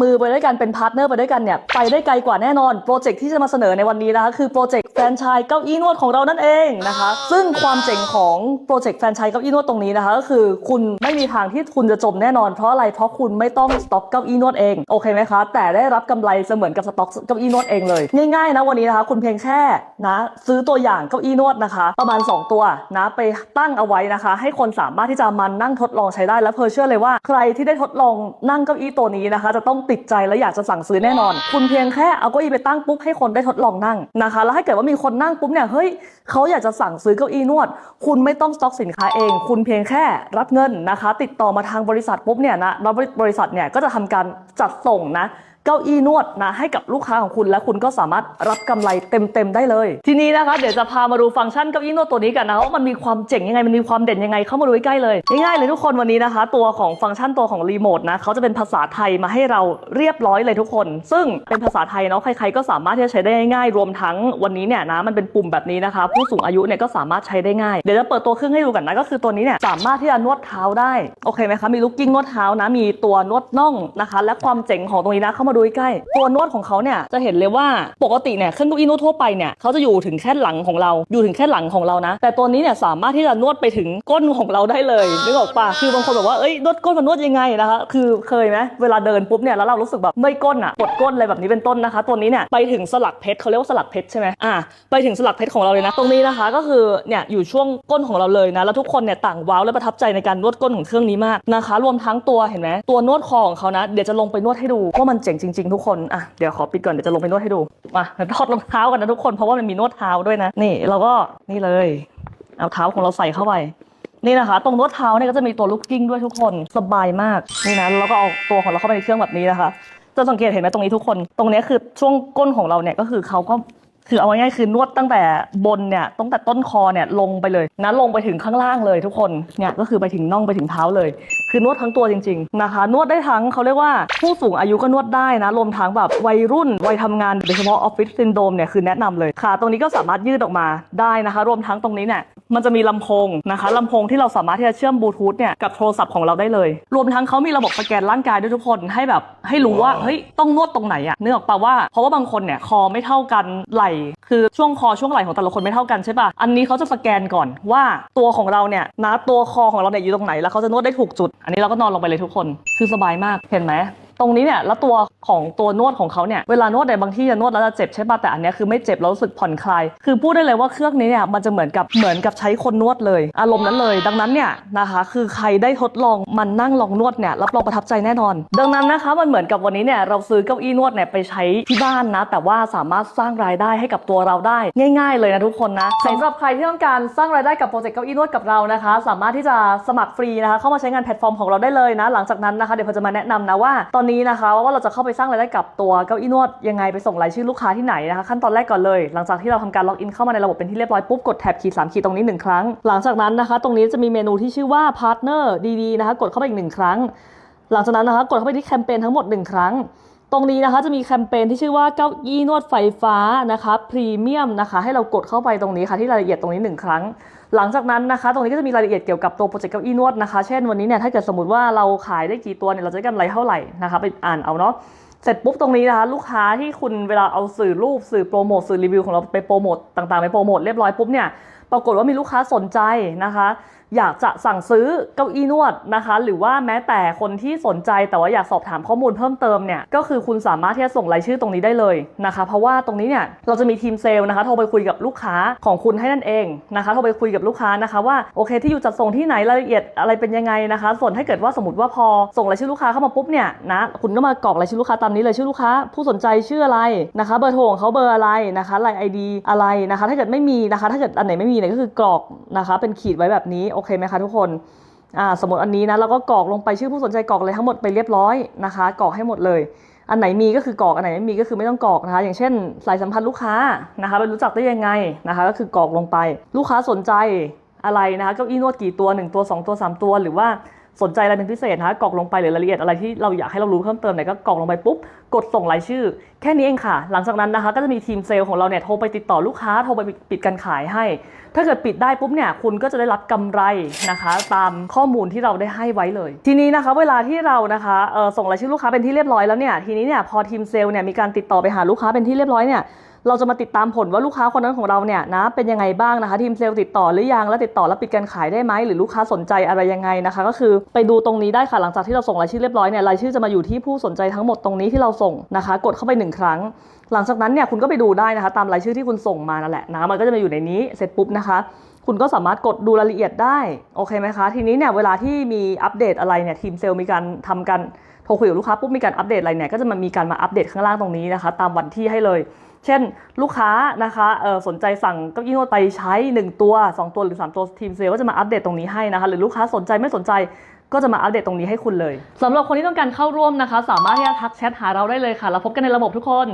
มือไปด้วยกันเป็นพาร์ทเนอร์ไปด้วยกันเนี่ยไปได้ไกลกว่าแน่นอนโปรเจกต์ที่จะมาเสนอในวันนี้นะคะคือโปรเจกต์ รนไชส์เก้าอี้นวดของเรานั่นเองนะคะ ซึ่งความเจ๋งของโปรเจกต์แฟรนไชส์เก้าอี้นวดตรงนี้นะคะก็คือคุณไม่มีทางที่คุณจะจมแน่นอนเพราะอะไรเพราะคุณไม่ต้องสต็อกเก้าอี้นวดเองโอเคไหมคะแต่ได้รับกำไรเสมือนกับสต็อกเก้าอี้นวดเองเลย ง่ายๆนะวันนี้นะคะ คุณเพียงแค่นะซื้อตัวอย่างเก้าอี้นวดนะคะ ประมาณ 2 ตัวนะไปตั้งเอาไว้นะคะ ให้คนสามารถที่จะมานั่งทดลองใช้ได้และเพอเชื่อเลยว่า ใครที่ได้ทดลองนั่งเก้าอี้ตัวนี้นะคะ จะต้องติดใจและอยากจะสั่งซื้อแน่นอน คุณเพียงแค่เอาเก้าอี้ไปตั้งปุ๊บให้คนได้ทดลองนั่งนะคะ แล้วถ้าเกิดว่ามีีคนนั่งปุ๊บเนี่ยเฮ้ยเขาอยากจะสั่งซื้อเก้าอี้นวด คุณไม่ต้องสต็อกสินค้าเอง คุณเพียงแค่รับเงินนะคะ ติดต่อมาทางบริษัทปุ๊บเนี่ยนะแล้วบริษัทเนี่ยก็จะทำการจัดส่งนะ เก้าอี้นวดนะให้กับลูกค้าของคุณ และคุณก็สามารถรับกำไรเต็มๆได้เลย ทีนี้นะคะเดี๋ยวจะพามาดูฟังก์ชันเก้าอี้นวดตัวนี้กันนะว่ามันมีความเจ๋งยังไงมันมีความเด่นยังไงเข้ามาดูใกล้ๆเลยง่ายๆเลยทุกคนวันนี้นะคะ ตัวของฟังก์ชันตัวของรีโมทนะเขาจะเป็นภาษาไทยมาให้เราเรียบร้อยเลยทุกคน ซึ่งเป็นภาษาไทยเนาะใครๆก็สามารถที่จะใช้ได้ง่ายๆรวมทั้งวันนี้เนี่ยนะมันเป็นปุ่มแบบนี้นะคะ ผู้สูงอายุเนี่ยก็สามารถใช้ได้ง่ายเดี๋ยวจะเปิดตัวเครื่องให้ดูกันนะก็คือตัวนี้เนี่ยสามารถที่จะนวดเท้าได้โอเคไหมคะมีลูกกิ้งนวดเท้านะมีตัวนวดน่องนะคะ และความเจ๋งของตรงนี้นะเข้ามาดูใกล้ตัวนวดของเขาเนี่ยจะเห็นเลยว่าปกติเนี่ยเครื่องเก้าอี้นวดทั่วไปเนี่ยเขาจะอยู่ถึงแค่หลังของเราอยู่ถึงแค่หลังของเรานะ แต่ตัวนี้เนี่ยสามารถที่จะนวดไปถึงก้นของเราได้เลยนึกออกปะคือบางคนแบบว่าเอ้ยนวดก้นมันนวดยังไงนะคะคือเคยไหมเวลาเดินปุ๊บเนี่ยแล้วเรารู้สึกแบบเมื่อยก้นอะปวดก้นอะไรแบบนี้เป็นต้นนะคะ ตัวนี้เนี่ยไปถึงสลักเพชรเขาเรียกว่าสลักเพชรใช่ไหมอะไปถึงสลักเพชรของเราเลยนะ ตรงนี้นะคะก็คือเนี่ยอยู่ช่วงก้นของเราเลยนะแล้วทุกคนเนี่ยต่างว้าวและประทับใจในการนวดก้นของเครื่องนี้มากนะคะ รวมทั้งตัวเห็นไหมตัวนวดคอของเขานะ เดี๋ยวจะลงไปนวดให้ดูว่ามันเจ๋งจริง ๆ ทุกคนอะเดี๋ยวขอปิดก่อนเดี๋ยวจะลงไปนวดให้ดูมาเดี๋ยวถอดรองเท้ากันนะทุกคนเพราะว่ามันมีนวดเท้าด้วยนะ นี่เราก็นี่เลย เอาเท้าของเราใส่เข้าไปนี่นะคะ ตรงนวดเท้าเนี่ยก็จะมีตัวลูกกิ้งด้วยทุกคนสบายมากนี่นะแล้วก็เอาตัวของเราเข้าไปในเครื่องแบบนี้นะคะจะสังเกตเห็นไหมตรงนี้ทุกคน ตรงนี้คือช่วงก้นของเราเนี่ยก็คือเขาก็ คือเอาง่ายๆคือนวดตั้งแต่บนเนี่ยตั้งแต่ต้นคอเนี่ยลงไปเลยนะลงไปถึงข้างล่างเลยทุกคนเนี่ยก็คือไปถึงน่องไปถึงเท้าเลย คือนวดทั้งตัวจริง ๆนะคะ นวดได้ทั้งเขาเรียกว่าผู้สูงอายุก็นวดได้นะรวมทั้งแบบวัยรุ่นวัยทำงานโดยเฉพาะออฟฟิศซินโดมเนี่ยคือแนะนำเลยขาตรงนี้ก็สามารถยืดออกมาได้นะคะ รวมทั้งตรงนี้เนี่ย มันจะมีลำโพงนะคะลำโพงที่เราสามารถที่จะเชื่อมบลูทูธเนี่ยกับโทรศัพท์ของเราได้เลย รวมทั้งเขามีระบบสแกนร่างกายด้วยทุกคนให้แบบให้รู้ว่าเฮ้ยต้องนวดตรงไหนอะเนื่องจากว่าเพราะว่าบางคนเนี่ยคอไม่เท่ากันไหล่คือช่วงคอช่วงไหล่ของแต่ละคนไม่เท่ากันใช่ปะอันนี้เขาจะสแกนก่อนว่าตัวของเราเนี่ยนะตัวคอของเราเนี่ยอยู่ตรงไหนแล้วเขาจะนวดได้ถูกจุด อันนี้เราก็นอนลงไปเลยทุกคน คือสบายมากเห็นไหม ตรงนี้เนี่ยแล้วตัวของตัวนวดของเขาเนี่ยเวลานวดในบางที่จะนวดแล้วจะเจ็บใช่ป่ะแต่อันนี้คือไม่เจ็บแล้วรู้สึกผ่อนคลาย คือพูดได้เลยว่าเครื่องนี้เนี่ยมันจะเหมือนกับเหมือนกับใช้คนนวดเลย อารมณ์นั้นเลย ดังนั้นเนี่ยนะคะ คือใครได้ทดลองมันนั่งลองนวดเนี่ยรับรองประทับใจแน่นอน ดังนั้นนะคะมันเหมือนกับวันนี้เนี่ยเราซื้อเก้าอี้นวดเนี่ยไปใช้ที่บ้านนะ แต่ว่าสามารถสร้างรายได้ให้กับตัวเราได้ ง่าย ๆ เลยนะทุกคนนะสำหรับใครที่ต้องการสร้างรายได้กับโปรเจกต์เก้าอี้นวดกับเรานะคะ สามารถที่จะสมัครฟรีนะคะเข้ามาใช้งานแพลตฟอร์มของเราได้เลยนะ หลังจากนั้นนะคะเดี๋ยวผมจะมาแนะนำนะว่าตอนนี้นะคะว่าเราจะเข้าไปสร้างรายได้กับตัวเก้าอี้นวดยังไงไปส่งรายชื่อลูกค้าที่ไหนนะคะขั้นตอนแรกก่อนเลย หลังจากที่เราทำการล็อกอินเข้ามาในระบบเป็นที่เรียบร้อยปุ๊บกดแท็บขีดสามขีดตรงนี้หนึ่งครั้ง หลังจากนั้นนะคะตรงนี้จะมีเมนูที่ชื่อว่าพาร์ทเนอร์ดีๆนะคะกดเข้าไปอีกหนึ่งครั้ง หลังจากนั้นนะคะกดเข้าไปที่แคมเปญทั้งหมด 1 ครั้ง ตรงนี้นะคะจะมีแคมเปญที่ชื่อว่าเก้าอี้นวดไฟฟ้านะคะพรีเมียมนะคะให้เรากดเข้าไปตรงนี้ค่ะที่รายละเอียดตรงนี้ 1 ครั้ง หลังจากนั้นนะคะ ตรงนี้ก็จะมีรายละเอียดเกี่ยวกับตัวโปรเจกต์เก้าอี้นวดนะคะ เช่นวันนี้เนี่ยถ้าเกิดสมมติว่าเราขายได้กี่ตัวเนี่ยเราจะได้กำไรเท่าไหร่นะคะไปอ่านเอาเนาะเสร็จปุ๊บตรงนี้นะคะลูกค้าที่คุณเวลาเอาสื่อรูปสื่อโปรโมทสื่อรีวิวของเราไปโปรโมทต่างๆไปโปรโมทเรียบร้อยปุ๊บเนี่ยปรากฏว่ามีลูกค้าสนใจนะคะ อยากจะสั่งซื้อเก้าอี้นวดนะคะ หรือว่าแม้แต่คนที่สนใจแต่ว่าอยากสอบถามข้อมูลเพิ่มเติมเนี่ยก็คือคุณสามารถที่จะส่งรายชื่อตรงนี้ได้เลยนะคะ เพราะว่าตรงนี้เนี่ยเราจะมีทีมเซลล์นะคะโทรไปคุยกับลูกค้าของคุณให้นั่นเองนะคะโทรไปคุยกับลูกค้านะคะว่าโอเค ที่อยู่จัดส่งที่ไหนรายละเอียดอะไรเป็นยังไงนะคะ ส่วนถ้าเกิดว่าสมมติว่าพอส่งรายชื่อลูกค้าเข้ามาปุ๊บเนี่ยนะคุณก็มากรอกรายชื่อลูกค้าตามนี้เลยชื่อลูกค้า ผู้สนใจชื่ออะไรนะคะเบอร์โทรของเขาเบอร์อะไรนะคะไลน์ไอดีอะไรนะคะ ถ้าเกิดไม่มีนะคะ ถ้าเกิดอันไหนไม่มีเนี่ยก็คือกรอกนะคะ เป็นขีดไว้แบบนี้โอเคไหมคะทุกคนอ่าสมมติอันนี้นะเราก็กรอกลงไปชื่อผู้สนใจกรอกเลยทั้งหมดไปเรียบร้อยนะคะกรอกให้หมดเลย อันไหนมีก็คือกรอกอันไหนไม่มีก็คือไม่ต้องกรอกนะคะ อย่างเช่นสายสัมพันธ์ลูกค้านะคะไปรู้จักได้ยังไงนะคะ ก็คือกรอกลงไป ลูกค้าสนใจอะไรนะคะเก้าอี้นวดกี่ตัว 1 ตัว 2 ตัว 3 ตัว หรือว่า สนใจอะไรเป็นพิเศษนะคะกรอกลงไปหรือรายละเอียดอะไรที่เราอยากให้เรารู้เพิ่มเติมเนี่ยก็กรอกลงไปปุ๊บกดส่งรายชื่อ แค่นี้เองค่ะ หลังจากนั้นนะคะ ก็จะมีทีมเซลล์ของเราเนี่ยโทรไปติดต่อลูกค้าโทรไปปิดการขายให้ ถ้าเกิดปิดได้ปุ๊บเนี่ยคุณก็จะได้รับกำไรนะคะ ตามข้อมูลที่เราได้ให้ไว้เลย ทีนี้นะคะ เวลาที่เรานะคะส่งรายชื่อลูกค้าเป็นที่เรียบร้อยแล้วเนี่ยทีนี้เนี่ยพอทีมเซลล์เนี่ยมีการติดต่อไปหาลูกค้าเป็นที่เรียบร้อยเนี่ย เราจะมาติดตามผลว่าลูกค้าคนนั้นของเราเนี่ยนะเป็นยังไงบ้างนะคะทีมเซลล์ติดต่อหรือยังแล้วติดต่อแล้วปิดการขายได้ไหมหรือลูกค้าสนใจอะไรยังไงนะคะ ก็คือไปดูตรงนี้ได้ค่ะหลังจากที่เราส่งรายชื่อเรียบร้อยเนี่ยรายชื่อจะมาอยู่ที่ผู้สนใจทั้งหมดตรงนี้ที่เราส่งนะคะ กดเข้าไปหนึ่งครั้ง หลังจากนั้นเนี่ยคุณก็ไปดูได้นะคะ ตามรายชื่อที่คุณส่งมานั่นแหละนะมันก็จะมาอยู่ในนี้เสร็จปุ๊บนะคะคุณก็สามารถกดดูรายละเอียดได้ โอเคไหมคะ ทีนี้เนี่ยเวลาที่มีอัปเดตอะไรเนี่ยทีมเซลล์มีการทำกันโทรคุยกับลูกค้าปุ๊บมีการอัปเดตอะไรเนี่ยก็จะมามีการมาอัปเดตข้างล่างตรงนี้นะคะ ตามวันที่ให้เลย เช่นลูกค้านะคะเออสนใจสั่งเก้าอี้นวดไปใช้ 1 ตัว 2 ตัวหรือ 3 ตัวทีมเซลก็จะมาอัปเดตตรงนี้ให้นะคะ หรือลูกค้าสนใจไม่สนใจก็จะมาอัปเดตตรงนี้ให้คุณเลยสำหรับคนที่ต้องการเข้าร่วมนะคะ สามารถที่จะทักแชทหาเราได้เลยค่ะเราพบกันในระบบทุกคน